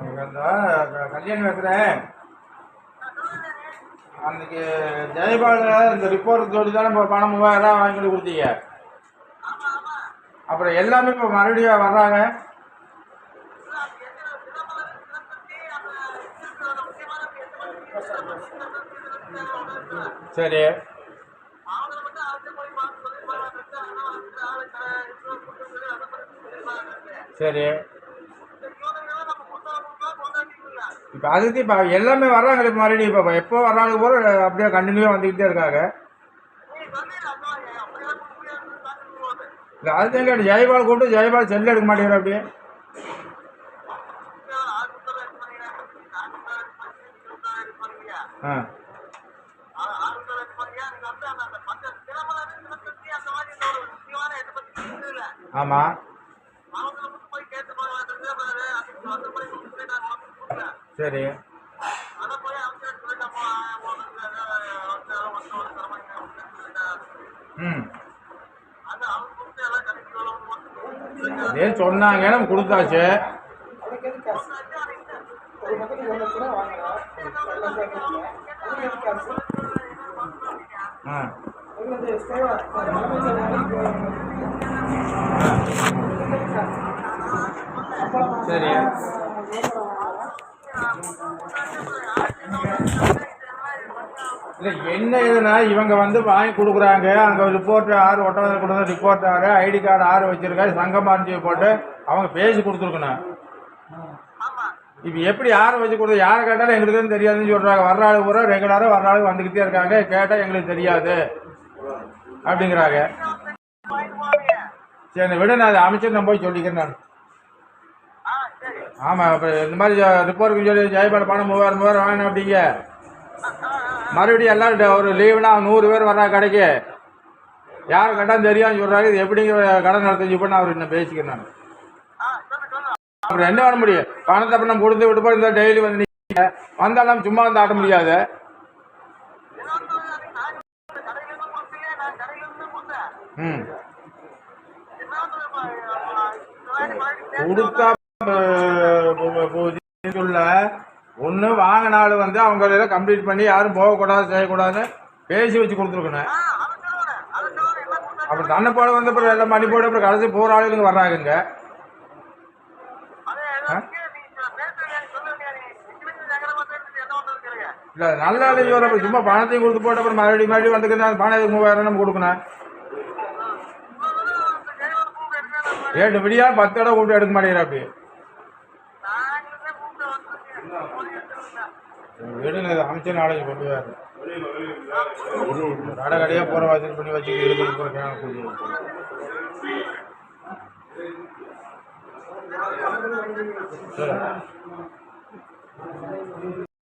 எனக்கு அந்த கல்யாணம் அன்னைக்கு ஜெயபால இந்த ரிப்போர்ட் சொல்லி தானே இப்போ பணம் மூவாயிரம் வாங்கி கொடுத்தீங்க. அப்புறம் எல்லாமே இப்போ மறுபடியும் வர்றாங்க. சரி. சரி. இப்போ அதுக்கு இப்போ எல்லாமே வர்றாங்க இப்போ மறுபடியும். இப்போ எப்போ வர்றாங்க போல அப்படியே கண்டினியூவாக வந்துக்கிட்டே இருக்காங்க. இல்லை அதுதான் கேட்டு ஜெயபால் கூப்பிட்டு ஜெயபால் செல் எடுக்க மாட்டேங்கிற அப்படியே. ஆ. ஆமாம் சரி. ம். அதே சொன்னாங்க? நம்ம கொடுத்தாச்சு. அதுக்கு ஆ. சரி. இல்லை என்ன இதுனா இவங்க வந்து வாங்கி கொடுக்குறாங்க. அங்கே ரிப்போர்ட் ஆறு ஒட்டவதை கொடுத்த ரிப்போர்ட் ஆறு ஐடி கார்டு ஆறு வச்சிருக்காரு சங்கமாரிஞ்சி போட்டு அவங்க பேசி கொடுத்துருக்கணும். இப்போ எப்படி யாரை வச்சு கொடுத்து யாரை கேட்டாலும் எங்களுக்கு தெரியாதுன்னு சொல்கிறாங்க வர்ற ஆளு பூரா ரெகுலராக வர்ற ஆளுக்கு வந்துக்கிட்டே இருக்காங்க. கேட்டால் எங்களுக்கு தெரியாது. அப்படிங்கிறாங்க. சரி விட நான் அமைச்சர் நான் போய் சொல்லிக்கிறேன் நான். ஆமாம் இப்போ இந்த மாதிரி ரிப்போர்ட்டுக்கு சொல்லி ஜெயபால் பணம் மூவாயிரம் மூவாயிரம் வாங்கினோம் அப்படிங்க. மறுபடியும் எல்லாம் ஒரு லீவுனா நூறு பேர் வர்றா கடைக்கு. யார் கட்டான்னு தெரியாதுன்னு சொல்கிறாங்க இது எப்படிங்க கடன் நடத்தி இப்போ நான் அவர் இன்னும் பேசிக்கிறேன் நான். அப்புறம் என்ன பண்ண முடியும். பணத்தை அப்புறம் நம்ம கொடுத்து விட்டு போய் இந்த டெய்லி வந்து நிற்க வந்தால் நம்ம சும்மா வந்து ஆட்ட முடியாது. ம். கொடுத்தா சொல்ல ஒன்று வாங்கினாலும் வந்து அவங்க இதெல்லாம் கம்ப்ளீட் பண்ணி யாரும் போகக்கூடாது செய்யக்கூடாதுன்னு பேசி வச்சு கொடுத்துருக்கணும் அப்புறம் தன்னை போல வந்து அப்புறம் எல்லாம் மணி போட்டு அப்புறம் கடைசி போகிற ஆளுங்க வர்றாங்கங்க இல்லை நல்ல ஆளுங்க வர சும்மா பணத்தையும் கொடுத்து போட்டு அப்புறம் மறுபடியும் மறுபடியும் வந்துக்கிறேன் பணம் மூவாயிரம் நம்ம கொடுக்கணும் ஏழு விடியா பத்து இடம் கூப்பிட்டு எடுக்க மாட்டேங்கிற அப்படி வீடு அமைச்சர் நாளைக்கு கொண்டு வர கடை கடையாக போகிற வசதி பண்ணி வச்சு இருக்கிறது கேன கூலி சரி.